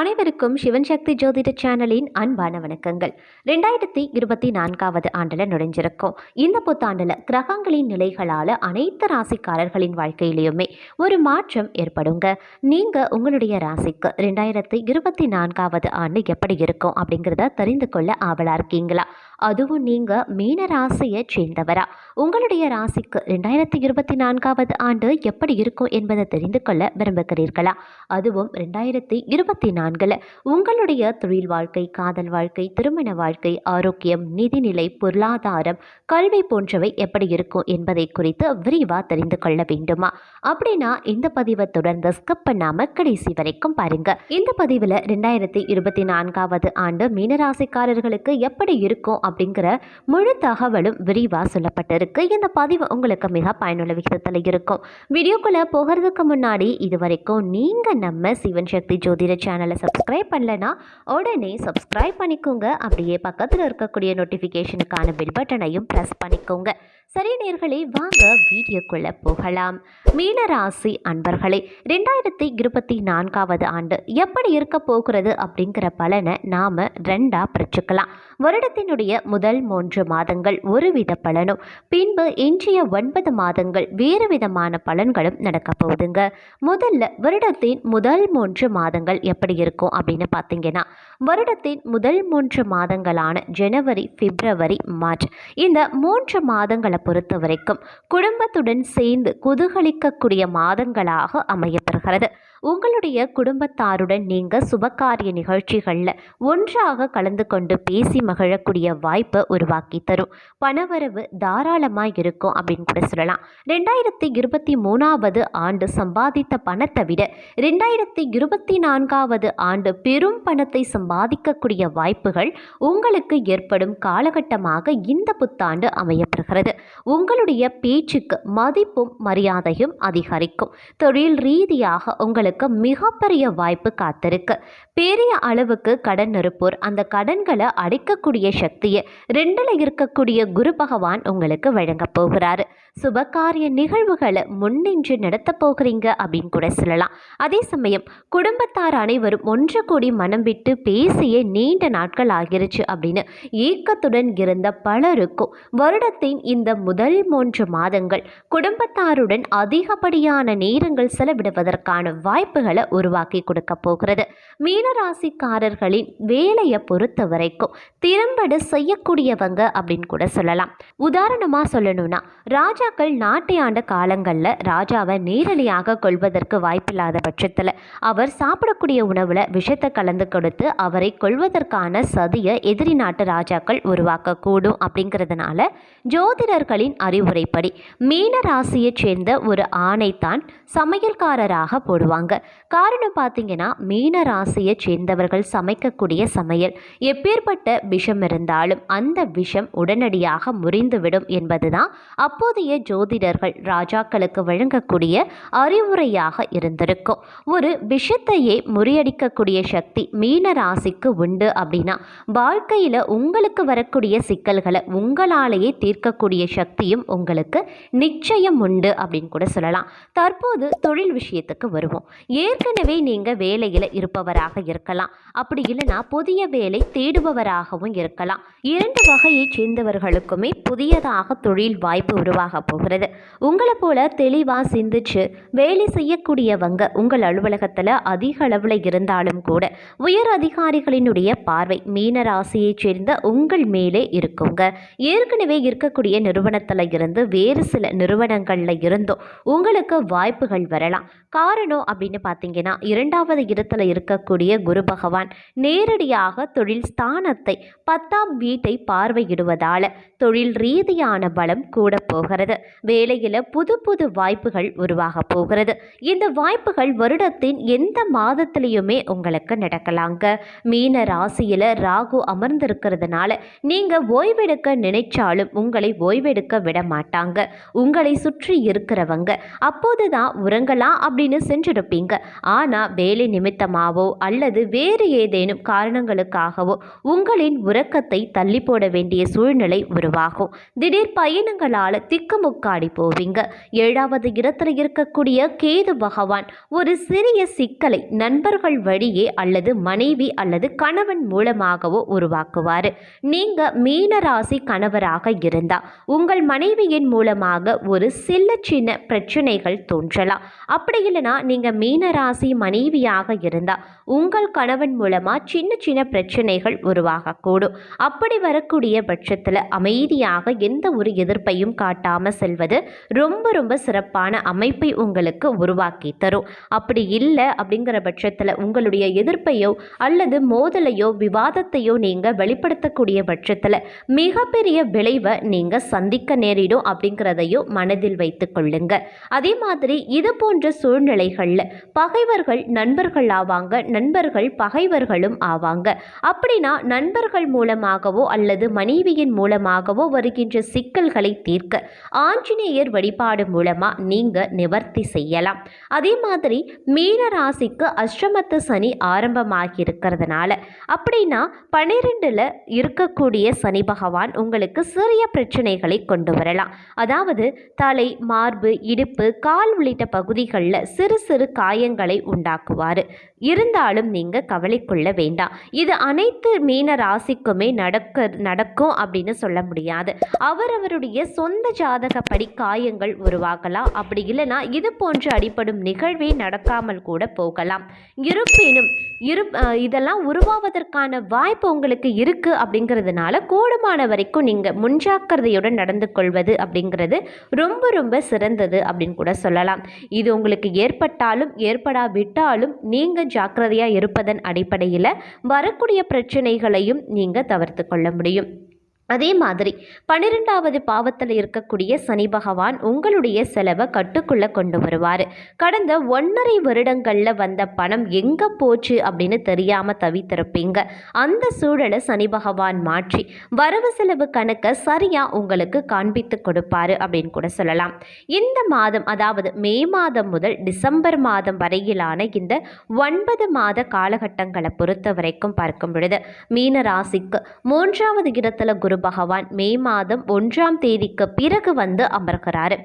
அனைவருக்கும் சிவன் சக்தி ஜோதிட சேனலின் அன்பான வணக்கங்கள். ரெண்டாயிரத்தி இருபத்தி நான்காவது ஆண்டில் நுழைஞ்சிருக்கோம். இந்த புத்தாண்டில் கிரகங்களின் நிலைகளால் அனைத்து ராசிக்காரர்களின் வாழ்க்கையிலையுமே ஒரு மாற்றம் ஏற்படுங்க. நீங்கள் உங்களுடைய ராசிக்கு ரெண்டாயிரத்தி இருபத்தி நான்காவது ஆண்டு எப்படி இருக்கும் அப்படிங்கிறத தெரிந்து கொள்ள ஆவலாக இருக்கீங்களா? அதுவும் நீங்கள் மீன ராசியை சேர்ந்தவரா? உங்களுடைய ராசிக்கு ரெண்டாயிரத்தி இருபத்தி நான்காவது ஆண்டு எப்படி இருக்கும் என்பதை தெரிந்து கொள்ள விரும்புகிறீர்களா? அதுவும் ரெண்டாயிரத்தி இருபத்தி நான்கில். உங்களுடைய தொழில் வாழ்க்கை காதல் வாழ்க்கை திருமண வாழ்க்கை ஆரோக்கியம் நிதிநிலை பொருளாதாரம் கல்வி போன்றவை எப்படி இருக்கும் என்பதை குறித்து விரிவாக தெரிந்து கொள்ள வேண்டுமா? அப்படின்னா இந்த பதிவை தொடர்ந்து ஸ்கிப் பண்ணாமல் கடைசி வரைக்கும் பாருங்க. இந்த பதிவில் ரெண்டாயிரத்தி இருபத்தி நான்காவது ஆண்டு மீனராசிக்காரர்களுக்கு எப்படி இருக்கும் அப்படிங்கிற முழு தகவலும் விரிவாக சொல்லப்பட்டிருக்கு. இந்த பதிவு உங்களுக்கு மிக பயனுள்ள விகிதத்தில் இருக்கும். வீடியோக்குள்ளே போகிறதுக்கு முன்னாடி இது வரைக்கும் நீங்கள் நம்ம சிவன் சக்தி ஜோதிட சேனலை சப்ஸ்கிரைப் பண்ணலன்னா உடனே சப்ஸ்கிரைப் பண்ணிக்கோங்க. அப்படியே பக்கத்தில் இருக்கக்கூடிய நோட்டிஃபிகேஷனுக்கான பெல் பட்டனையும் ப்ரெஸ் பண்ணிக்கோங்க. சரி நேர்களே வாங்க வீடியோக்குள்ளே போகலாம். மீனராசி அன்பர்களே ரெண்டாயிரத்தி இருபத்தி நான்காவது ஆண்டு எப்படி இருக்க போகிறது அப்படிங்கிற பலனை நாம் ரெண்டாக பிரிச்சுக்கலாம் வருடத்தினுடைய முதல் மூன்று மாதங்கள் ஒரு வித பலனும் பின்பு இன்றைய ஒன்பது மாதங்கள் வேறு விதமான பலன்களும் நடக்க போகுதுங்க. முதல்ல வருடத்தின் முதல் மூன்று மாதங்கள் எப்படி இருக்கும் அப்படின்னு பார்த்தீங்கன்னா வருடத்தின் முதல் மூன்று மாதங்களான ஜனவரி பிப்ரவரி மார்ச் இந்த மூன்று மாதங்களை பொறுத்த வரைக்கும் குடும்பத்துடன் சேர்ந்து குதூகலிக்கக்கூடிய மாதங்களாக அமையப்பெறுகிறது உங்களுடைய குடும்பத்தாருடன் நீங்கள் சுபகாரிய நிகழ்ச்சிகளில் ஒன்றாக கலந்து கொண்டு பேசி மகிழக்கூடிய வாய்ப்பை உருவாக்கி தரும். பணவரவு தாராளமாக இருக்கும் அப்படின்னு கூட சொல்லலாம். ரெண்டாயிரத்தி இருபத்தி மூணாவது ஆண்டு சம்பாதித்த பணத்தை விட ரெண்டாயிரத்தி இருபத்தி நான்காவது ஆண்டு பெரும் பணத்தை சம்பாதிக்கக்கூடிய வாய்ப்புகள் உங்களுக்கு ஏற்படும் காலகட்டமாக இந்த புத்தாண்டு அமையப்படுகிறது உங்களுடைய பேச்சுக்கு மதிப்பும் மரியாதையும் அதிகரிக்கும். தொழில் ரீதியாக உங்களுக்கு அவர்களுக்கு மிகப்பெரிய வாய்ப்பு காத்திருக்கு. பெரிய அளவுக்கு கடன் இருப்போர் அந்த கடன்களை அடைக்கக்கூடிய சக்தியை ரெண்டில் இருக்கக்கூடிய குரு பகவான் உங்களுக்கு வழங்க போகிறாரு. சுபகாரிய நிகழ்வுகளை முன்னின்று நடத்த போகிறீங்க அப்படின்னு கூட சொல்லலாம். அதே சமயம் குடும்பத்தார் அனைவரும் ஒன்று கூடி மனம் விட்டு பேசியே நீண்ட நாட்கள் ஆகிருச்சு அப்படின்னு ஏக்கத்துடன் இருந்த பலருக்கும் வருடத்தின் இந்த முதல் மூன்று மாதங்கள் குடும்பத்தாருடன் அதிகப்படியான நேரங்கள் செலவிடுவதற்கான வாய்ப்பு வாய்ப்புகளை உருவாக்கி கொடுக்க போகிறது. மீனராசிக்காரர்களின் வேலையை பொறுத்த வரைக்கும் திறம்பட செய்யக்கூடியவங்க அப்படின்னு கூட சொல்லலாம். உதாரணமாக சொல்லணும்னா ராஜாக்கள் நாட்டை ஆண்ட காலங்களில் ராஜாவை நேரடியாக கொள்வதற்கு வாய்ப்பில்லாத பட்சத்தில் அவர் சாப்பிடக்கூடிய உணவில் விஷத்தை கலந்து கொடுத்து அவரை கொள்வதற்கான சதியை எதிரி நாட்டு ராஜாக்கள் உருவாக்கக்கூடும் அப்படிங்கிறதுனால ஜோதிடர்களின் அறிவுரைப்படி மீன ராசியைச் சேர்ந்த ஒரு ஆணைத்தான் சமையல்காரராக போடுவாங்க. காரணம் பார்த்தீங்கன்னா மீன ராசியை சேர்ந்தவர்கள் சமைக்கக்கூடிய சமையல். எப்பேற்பட்ட விஷம் இருந்தாலும் அந்த விஷம் உடனடியாக முறிந்துவிடும் என்பதுதான் அப்போதைய ஜோதிடர்கள் ராஜாக்களுக்கு வழங்கக்கூடிய அறிவுரையாக இருந்திருக்கும். ஒரு விஷத்தையே முறியடிக்கக்கூடிய சக்தி மீன ராசிக்கு உண்டு அப்படின்னா வாழ்க்கையில் உங்களுக்கு வரக்கூடிய சிக்கல்களை உங்களாலேயே தீர்க்கக்கூடிய சக்தியும் உங்களுக்கு நிச்சயம் உண்டு அப்படின்னு கூட சொல்லலாம். தற்போது தொழில் விஷயத்துக்கு வருவோம். ஏற்கனவே நீங்கள் வேலையில் இருப்பவராக இருக்கலாம். அப்படி இல்லைன்னா புதிய வேலை தேடுபவராகவும் இருக்கலாம். இரண்டு வகையைச் சேர்ந்தவர்களுக்குமே புதியதாக தொழில் வாய்ப்பு உருவாக போகிறது. உங்களை போல தெளிவாக சிந்திச்சு வேலை செய்யக்கூடியவங்க உங்கள் அலுவலகத்தில் அதிக அளவில் இருந்தாலும் கூட உயர் அதிகாரிகளினுடைய பார்வை மீன ராசியைச் சேர்ந்த உங்கள் மேலே இருக்குங்க. ஏற்கனவே இருக்கக்கூடிய நிறுவனத்தில் இருந்து வேறு சில நிறுவனங்களில் இருந்தும் உங்களுக்கு வாய்ப்புகள் வரலாம். காரணம் அப்படி அப்படின்னு பார்த்தீங்கன்னா இரண்டாவது இடத்துல இருக்கக்கூடிய குரு பகவான் நேரடியாக தொழில் ஸ்தானத்தை பத்தாம் வீட்டை பார்வையிடுவதால் தொழில் ரீதியான பலம் கூட போகிறது. வேலையில் புது புது வாய்ப்புகள் உருவாக போகிறது. இந்த வாய்ப்புகள் வருடத்தின் எந்த மாதத்திலையுமே உங்களுக்கு நடக்கலாங்க. மீன ராசியில் ராகு அமர்ந்திருக்கிறதுனால நீங்கள் ஓய்வெடுக்க நினைச்சாலும் உங்களை ஓய்வெடுக்க விட மாட்டாங்க. உங்களை சுற்றி இருக்கிறவங்க அப்போது தான் உறங்கலாம் அப்படின்னு செஞ்சிருப்பீங்க. இருப்பீங்க ஆனால் வேலை நிமித்தமாவோ அல்லது வேறு ஏதேனும் காரணங்களுக்காகவோ உங்களின் உறக்கத்தை தள்ளி போட வேண்டிய சூழ்நிலை உருவாகும். திடீர் பயணங்களால் திக்குமுக்காடி போவீங்க. ஏழாவது இடத்துல இருக்கக்கூடிய கேது பகவான் ஒரு சிறிய சிக்கலை நண்பர்கள் வழியே அல்லது மனைவி அல்லது கணவன் மூலமாகவோ உருவாக்குவார். நீங்க மீனராசி கணவராக இருந்தா உங்கள் மனைவியின் மூலமாக ஒரு சில சின்ன பிரச்சனைகள் தோன்றலாம். அப்படி இல்லைன்னா நீங்க மீனராசி மனைவியாக இருந்தால் உங்கள் கணவன் மூலமாக சின்ன சின்ன பிரச்சனைகள் உருவாகக்கூடும். அப்படி வரக்கூடிய பட்சத்தில் அமைதியாக எந்த ஒரு எதிர்ப்பையும் காட்டாமல் செல்வது ரொம்ப ரொம்ப சிறப்பான அமைப்பை உங்களுக்கு உருவாக்கி தரும். அப்படி இல்லை அப்படிங்கிற பட்சத்தில் உங்களுடைய எதிர்ப்பையோ அல்லது மோதலையோ விவாதத்தையோ நீங்கள் வெளிப்படுத்தக்கூடிய பட்சத்தில் மிகப்பெரிய விளைவை நீங்கள் சந்திக்க நேரிடும் அப்படிங்கிறதையும் மனதில் வைத்து கொள்ளுங்க. அதே மாதிரி இது போன்ற சூழ்நிலைகளில் பகைவர்கள் நண்பர்கள் ஆவாங்க. நண்பர்கள் பகைவர்களும் ஆவாங்க. அப்படின்னா நண்பர்கள் மூலமாகவோ அல்லது மனைவியின் மூலமாகவோ வருகின்ற சிக்கல்களை தீர்க்க ஆஞ்சநேயர் வழிபாடு மூலமா நீங்க நிவர்த்தி செய்யலாம். அதே மாதிரி மீன ராசிக்கு அஷ்டமத்து சனி ஆரம்பமாகி இருக்கிறதுனால அப்படின்னா பன்னிரெண்டுல இருக்கக்கூடிய சனி பகவான் உங்களுக்கு சிறிய பிரச்சனைகளை கொண்டு வரலாம். அதாவது தலை மார்பு இடுப்பு கால் உள்ளிட்ட பகுதிகளில் சிறு சிறு காயங்களை உண்டாக்குவார். இருந்தாலும் நீங்கள் கவலை கொள்ள வேண்டாம். இது அனைத்து மீன ராசிக்குமே நடக்க நடக்கும் அப்படின்னு சொல்ல முடியாது. அவரவருடைய சொந்த ஜாதகப்படி காயங்கள் உருவாகலாம். அப்படி இல்லைன்னா இது போன்று அடிப்படும் நிகழ்வே நடக்காமல் கூட போகலாம். இருப்பினும் இரு இதெல்லாம் உருவாவதற்கான வாய்ப்பு உங்களுக்கு இருக்குது அப்படிங்கிறதுனால கூடுமான வரைக்கும் நீங்கள் முன்ஜாக்கிரதையுடன் நடந்து கொள்வது அப்படிங்கிறது ரொம்ப ரொம்ப சிறந்தது அப்படின்னு கூட சொல்லலாம். இது உங்களுக்கு ஏற்பட்டாலும் ஏற்படாவிட்டாலும் நீங்கள் ஜாக்கிரதையாக இருப்பதன் அடிப்படையில் வரக்கூடிய பிரச்சனைகளையும் நீங்கள் தவிர்த்து கொள்ள முடியும். அதே மாதிரி பன்னிரெண்டாவது பாவத்தில் இருக்கக்கூடிய சனி பகவான் உங்களுடைய செலவை கட்டுக்குள்ளே கொண்டு வருவார். கடந்த ஒன்றரை வருடங்களில் வந்த பணம் எங்கே போச்சு அப்படின்னு தெரியாமல் தவித்திருப்பீங்க. அந்த சூழலை சனி பகவான் மாற்றி வரவு செலவு கணக்கை சரியாக உங்களுக்கு காண்பித்து கொடுப்பாரு அப்படின்னு கூட சொல்லலாம். இந்த மாதம் அதாவது மே மாதம் முதல் டிசம்பர் மாதம் வரையிலான இந்த ஒன்பது மாத காலகட்டங்களை பொறுத்த வரைக்கும் பார்க்கும் பொழுது மீன ராசிக்கு மூன்றாவது இடத்துல குரு பகவான் மே மாதம் ஒன்றாம் தேதிக்கு பிறகு வந்து அமர்கிறாரு.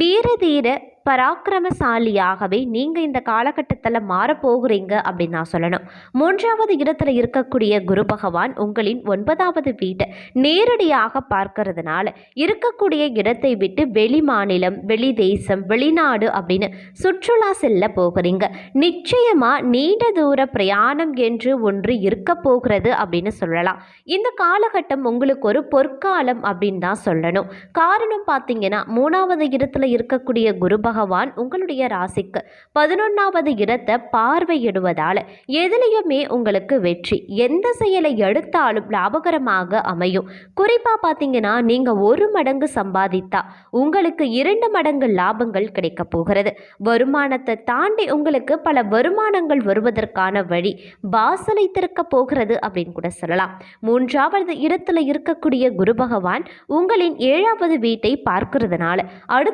வீர தீர பராக்கிரமசாலியாகவே நீங்கள் இந்த காலகட்டத்தில் மாறப்போகிறீங்க அப்படின்னு நான் சொல்லணும். மூன்றாவது இடத்துல இருக்கக்கூடிய குரு பகவான் உங்களின் ஒன்பதாவது வீட்டை நேரடியாக பார்க்கறதுனால இருக்கக்கூடிய இடத்தை விட்டு வெளி மாநிலம் வெளி தேசம் வெளிநாடு அப்படின்னு சுற்றுலா செல்ல போகிறீங்க. நிச்சயமாக நீண்ட தூர பிரயாணம் என்று ஒன்று இருக்க போகிறது அப்படின்னு சொல்லலாம். இந்த காலகட்டம் உங்களுக்கு ஒரு பொற்காலம் அப்படின்னு தான் சொல்லணும். காரணம் பார்த்தீங்கன்னா மூணாவது இடத்துல இருக்கக்கூடிய குரு பகவான் உங்களுடைய ராசிக்கு பதினொன்றாவது இடத்தை பார்வையிடுவதால் எதுலேயுமே உங்களுக்கு வெற்றி. எந்த செயலை எடுத்தாலும் லாபகரமாக அமையும். குறிப்பாக பார்த்தீங்கன்னா நீங்கள் ஒரு மடங்கு சம்பாதித்தா உங்களுக்கு இரண்டு மடங்கு லாபங்கள் கிடைக்க போகிறது. வருமானத்தை தாண்டி உங்களுக்கு பல வருமானங்கள் வருவதற்கான வழி வாசலை திறக்க போகிறது அப்படின்னு கூட சொல்லலாம். மூன்றாவது இடத்துல இருக்கக்கூடிய குரு பகவான் உங்களின் ஏழாவது வீட்டை பார்க்கிறதுனால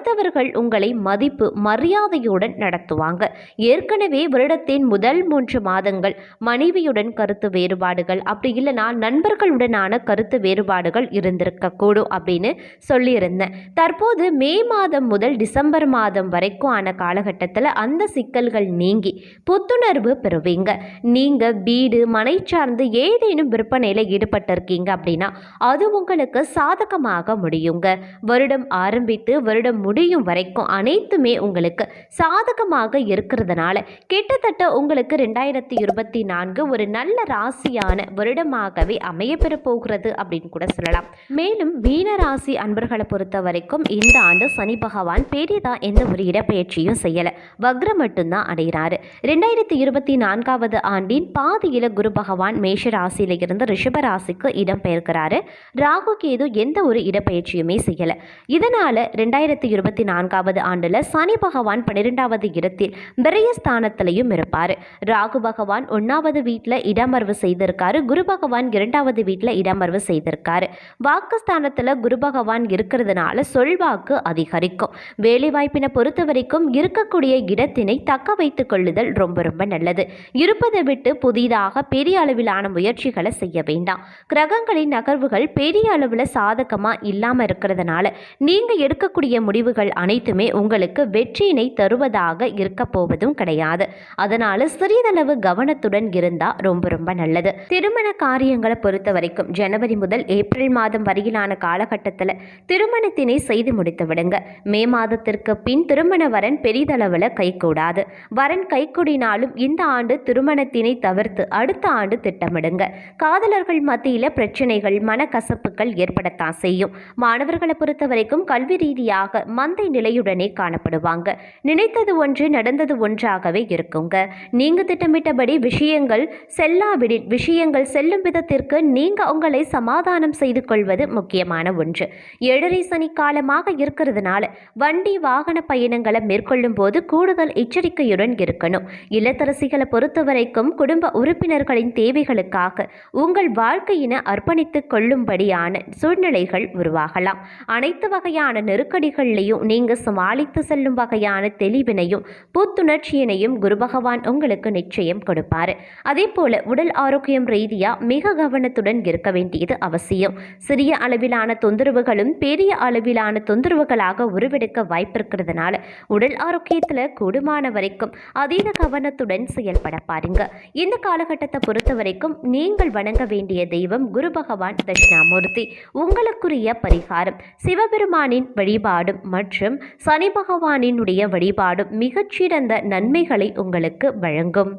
அடுத்தவர்கள் உங்களை மதிப்பு மரியாதையுடன் நடத்துவாங்க. ஏற்கனவே வருடத்தின் முதல் மூன்று மாதங்கள் மனைவியுடன் கருத்து வேறுபாடுகள் அப்படி இல்லைனா நண்பர்களுடனான கருத்து வேறுபாடுகள் இருந்திருக்கக்கூடும் அப்படின்னு சொல்லியிருந்தேன். தற்போது மே மாதம் முதல் டிசம்பர் மாதம் வரைக்கும் ஆன காலகட்டத்தில் அந்த சிக்கல்கள் நீங்கி புத்துணர்வு பெறுவீங்க. நீங்கள் வீடு மனை சார்ந்து ஏதேனும் விற்பனையில் ஈடுபட்டிருக்கீங்க அப்படின்னா அது உங்களுக்கு சாதகமாக முடியுங்க. வருடம் ஆரம்பித்து வருடம் முடி முடியும் வரைக்கும் அனைத்துமே உங்களுக்கு சாதகமாக இருக்கிறதுனால கிட்டத்தட்ட உங்களுக்கு ரெண்டாயிரத்தி இருபத்தி நான்கு ஒரு நல்ல ராசியான வருடமாகவே அமையப்பெற போகிறது அப்படின்னு கூட சொல்லலாம். மேலும் மீன ராசி அன்பர்களை பொறுத்த வரைக்கும் இந்த ஆண்டு சனி பகவான் பெரிதா எந்த ஒரு இடப்பெயர்ச்சியும் செய்யலை. வக்ரம் மட்டும்தான் அடைகிறாரு ரெண்டாயிரத்தி இருபத்தி நான்காவது ஆண்டின் பாதியில் குரு பகவான் மேஷ ராசியில இருந்து ரிஷப ராசிக்கு இடம்பெயர்க்கிறாரு. ராகு கேது எந்த ஒரு இடப்பெயர்ச்சியுமே செய்யலை. இதனால ரெண்டாயிரத்தி இருபத்தி இருபத்தி நான்காவது ஆண்டுல சனி பகவான் பன்னிரெண்டாவது இடத்தில் விரய ஸ்தானத்திலையும் இருப்பார். ராகு பகவான் ஒன்றாவது வீட்டில் இடமர்வு செய்திருக்காரு. குரு பகவான் இரண்டாவது வீட்டில் இடமர்வு செய்திருக்காரு. வாக்குஸ்தானத்தில் குரு பகவான் இருக்கிறதுனால சொல்வாக்கு அதிகரிக்கும். வேலைவாய்ப்பினை பொறுத்த வரைக்கும் இருக்கக்கூடிய இடத்தினை தக்க வைத்துக் கொள்ளுதல் ரொம்ப ரொம்ப நல்லது. இருப்பதை விட்டு புதிதாக பெரிய அளவிலான முயற்சிகளை செய்ய வேண்டாம். கிரகங்களின் நகர்வுகள் பெரிய அளவில் சாதகமாக இல்லாமல் இருக்கிறதுனால நீங்கள் எடுக்கக்கூடிய முடிவுகள் அனைத்துமே உங்களுக்கு வெற்றியினை தருவதாக இருக்க போவதும் கிடையாது. அதனால சிறிதளவு கவனத்துடன் இருந்தா ரொம்ப ரொம்ப நல்லது. திருமண காரியங்களை பொறுத்த வரைக்கும் ஜனவரி முதல் ஏப்ரல் மாதம் வரையிலான காலகட்டத்தில் திருமணத்தினை செய்து முடித்து விடுங்க. மே மாதத்திற்கு பின் திருமண வரன் பெரிதளவில் கைகூடாது. வரன் கைகூடினாலும் இந்த ஆண்டு திருமணத்தினை தவிர்த்து அடுத்த ஆண்டு திட்டமிடுங்க. காதலர்கள் மத்தியில் பிரச்சனைகள் மனக்கசப்புகள் ஏற்படத்தான் செய்யும். மாணவர்களை பொறுத்த வரைக்கும் கல்வி ரீதியாக மந்தை நிலையுடனே காணப்படுவாங்க. நினைத்தது ஒன்று நடந்தது ஒன்றாகவே இருக்குங்க. நீங்க திட்டமிட்டபடி விஷயங்கள் செல்லாவிடில் விஷயங்கள் செல்லும் விதத்திற்கு நீங்க உங்களை சமாதானம் செய்து கொள்வது முக்கியமான ஒன்று. ஏழரை சனி காலமாக இருக்கிறதுனால வண்டி வாகன பயணங்களை மேற்கொள்ளும் போது கூடுதல் எச்சரிக்கையுடன் இருக்கணும். இல்லத்தரசிகளை பொறுத்த வரைக்கும் குடும்ப உறுப்பினர்களின் தேவைகளுக்காக உங்கள் வாழ்க்கையினை அர்ப்பணித்துக் கொள்ளும்படியான சூழ்நிலைகள் உருவாகலாம். அனைத்து வகையான நெருக்கடிகள்லையும் நீங்க சமாளித்து செல்லும் வகையான தெளிவினையும் புத்துணர்ச்சியினையும் குரு பகவான் உங்களுக்கு நிச்சயம் கொடுப்பாரு. அதே போல உடல் ஆரோக்கியம் ரீதியா மிக கவனத்துடன் இருக்க வேண்டியது அவசியம். சிறிய அளவிலான தொந்தரவுகளும் பெரிய அளவிலான தொந்தரவுகளாக உருவெடுக்க வாய்ப்பிருக்கிறதுனால உடல் ஆரோக்கியத்தில் கூடுமான வரைக்கும் அதீத கவனத்துடன் செயல்பட பாருங்க. இந்த காலகட்டத்தை பொறுத்த வரைக்கும் நீங்கள் வணங்க வேண்டிய தெய்வம் குரு பகவான் தட்சிணாமூர்த்தி. உங்களுக்குரிய பரிகாரம் சிவபெருமானின் வழிபாடும் மற்றும் சனி பகவானினுடைய வழிபாடும் மிகச்சிறந்த நன்மைகளை உங்களுக்கு வழங்கும்.